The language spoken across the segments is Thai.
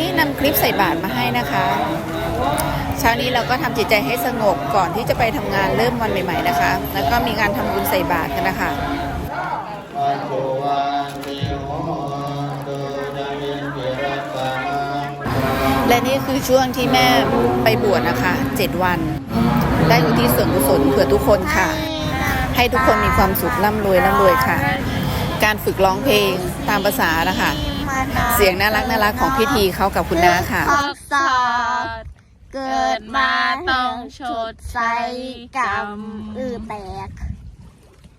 นี้นำคลิปใส่บาตรมาให้นะคะ เช้านี้เราก็ทำจิตใจให้สงบก่อนที่จะไปทำงานเริ่มวันใหม่ ๆนะคะ แล้วก็มีการทำบุญใส่บาตรกันนะคะและนี่คือช่วงที่แม่ไปบวชนะคะเจ็ดวัน ได้อุทิศส่วนกุศลเผื่อทุกคนค่ะ ให้ทุกคนมีความสุขร่ำรวยร่ำรวยค่ะ การฝึกร้องเพลงตามภาษานะคะ เสียงน่ารักน่ารักของพี่ทีเขากับคุณน้าค่ะทดสอบเกิดมาต้องชดใช้กรรมอือแตก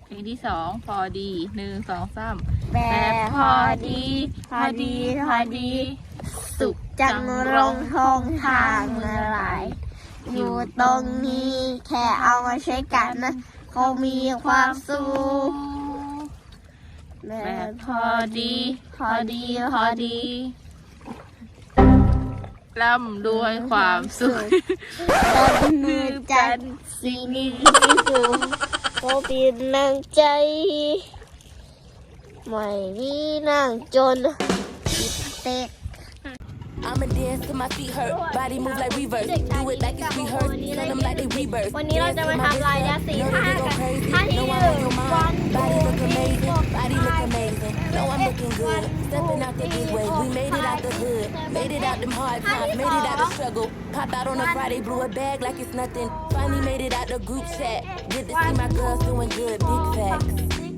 เพลงที่สองพอดีหนึ่งสองสามแต่พอดี พอดีพอดี สุขจังรงทงทางอะไรอยู่ตรงนี้แค่เอามาใช้กันนะคงมีความสุข แม่แบบพอดี พอดี พอดี ร่ำด้วยความสุขต้นมือจันทร์สีนี้สูงโคปีนนางใจ ไม่มีนางจนเต็ก I'ma dance till my feet hurt. Body move like reverse. Do it like it's rehearsed. Send them like they rebirth. วันนี้เราจะมาทำลายยาสี Know ท่า that they กั go น crazy. ท่าที่ Know ห I'm นึ่ง on your วัน mind. Good. Stepping out the. We made it out the hood. Made it out them hard times. Made it out the struggle. Pop out on a Friday, blew a bag like it's nothing. Finally made it out the group chat. Good to see my girls doing good. Big facts.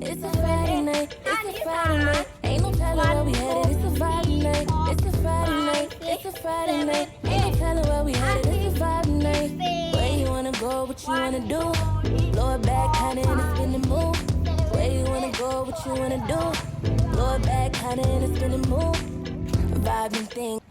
It's a Friday night. It's a Friday night. Ain't no telling where we headed. It's a Friday night. It's a Friday night. It's a Friday night. Ain't no telling where we headed. It's a Friday night. Where you wanna go? What you wanna do? Blow wanna do? It back, kinda in a spinning move. Vibing thing.